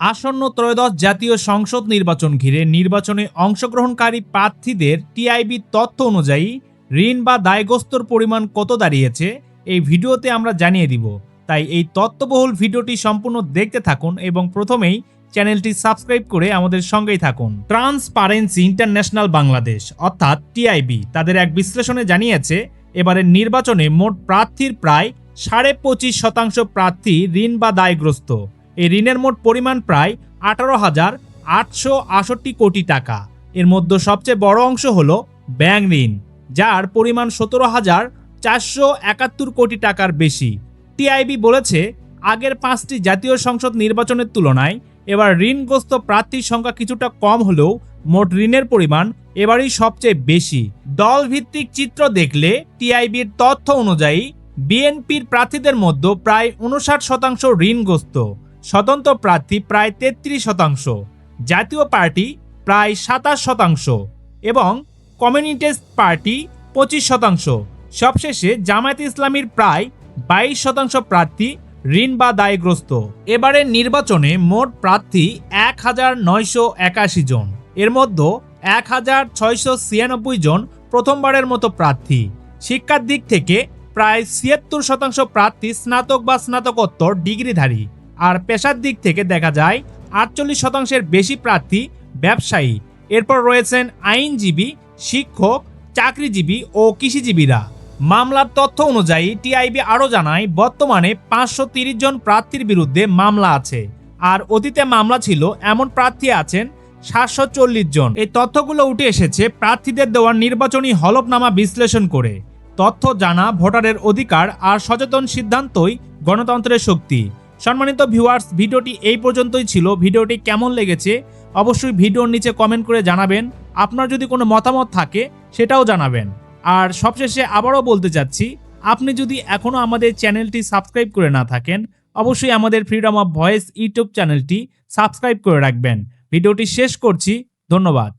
আসন্ন ত্রয়োদশ জাতীয় সংসদ নির্বাচন ঘিরে নির্বাচনে অংশগ্রহণকারী প্রার্থীদের টিআইবি তথ্য অনুযায়ী ঋণ বা দায়গ্রস্তর পরিমাণ কত দাঁড়িয়েছে, এই ভিডিওতে আমরা জানিয়ে দিব। তাই এই তথ্যবহুল ভিডিওটি সম্পূর্ণ দেখতে থাকুন এবং প্রথমেই চ্যানেলটি সাবস্ক্রাইব করে আমাদের সঙ্গেই থাকুন। ট্রান্সপারেন্সি ইন্টারন্যাশনাল বাংলাদেশ, অর্থাৎ টিআইবি, তাদের এক বিশ্লেষণে জানিয়েছে এবারের নির্বাচনে মোট প্রার্থীর প্রায় সাড়ে পঁচিশ শতাংশ প্রার্থী ঋণ বা দায়গ্রস্ত। এই ঋণের মোট পরিমাণ প্রায় আঠারো হাজার আটশো কোটি টাকা। এর মধ্যে সবচেয়ে বড় অংশ হল ব্যাংক ঋণ, যার পরিমাণ সতেরো হাজার চারশো একাত্তর কোটি টাকার বেশি। টিআইবি বলেছে, আগের পাঁচটি জাতীয় সংসদ নির্বাচনের তুলনায় এবার ঋণগ্রস্ত প্রার্থীর সংখ্যা কিছুটা কম হলেও মোট ঋণের পরিমাণ এবারই সবচেয়ে বেশি। দল ভিত্তিক চিত্র দেখলে টিআইবির তথ্য অনুযায়ী বিএনপির প্রার্থীদের মধ্যে প্রায় উনষাট শতাংশ ঋণগ্রস্ত। স্বতন্ত্র প্রার্থী প্রায় তেত্রিশ শতাংশ, জাতীয় পার্টি প্রায় সাতাশ শতাংশ এবং কমিউনিস্ট পার্টি পঁচিশ শতাংশ। সবশেষে জামায়াত ইসলামীর প্রায় বাইশ শতাংশ প্রার্থী ঋণ বা দায়গ্রস্ত। এবারের নির্বাচনে মোট প্রার্থী এক হাজার নয়শো একাশি জন। এর মধ্যে এক হাজার ছয়শো ছিয়ানব্বই জন প্রথমবারের মতো প্রার্থী। শিক্ষার দিক থেকে প্রায় ছিয়াত্তর শতাংশ প্রার্থী স্নাতক বা স্নাতকোত্তর ডিগ্রিধারী। আর পেশার দিক থেকে দেখা যায়, আটচল্লিশ শতাংশের বেশি প্রার্থী ব্যবসায়ী। এরপর রয়েছেন আইনজীবী, শিক্ষক, চাকরিজীবী ও কৃষিজীবীরা। মামলার তথ্য অনুযায়ী টিআইবি আরও জানায়, বর্তমানে পাঁচশো জন প্রার্থীর বিরুদ্ধে মামলা আছে। আর অতীতে মামলা ছিল, এমন প্রার্থী আছেন সাতশো চল্লিশ জন। এই তথ্যগুলো উঠে এসেছে প্রার্থীদের দেওয়া নির্বাচনী হলফনামা বিশ্লেষণ করে। তথ্য জানা, ভোটারের অধিকার আর সচেতন সিদ্ধান্তই গণতন্ত্রের শক্তি। সম্মানিত ভিউয়ার্স ভিডিওটি এই পর্যন্তই ছিল। ভিডিওটি কেমন লেগেছে অবশ্যই ভিডিওর নিচে কমেন্ট করে জানাবেন। আপনার যদি কোনো মতামত থাকে, সেটাও জানাবেন। আর সবশেষে আবারও বলতে চাচ্ছি, আপনি যদি এখনও আমাদের চ্যানেলটি সাবস্ক্রাইব করে না থাকেন, অবশ্যই আমাদের ফ্রিডম অফ ভয়েস ইউটিউব চ্যানেলটি সাবস্ক্রাইব করে রাখবেন। ভিডিওটি শেষ করছি, ধন্যবাদ।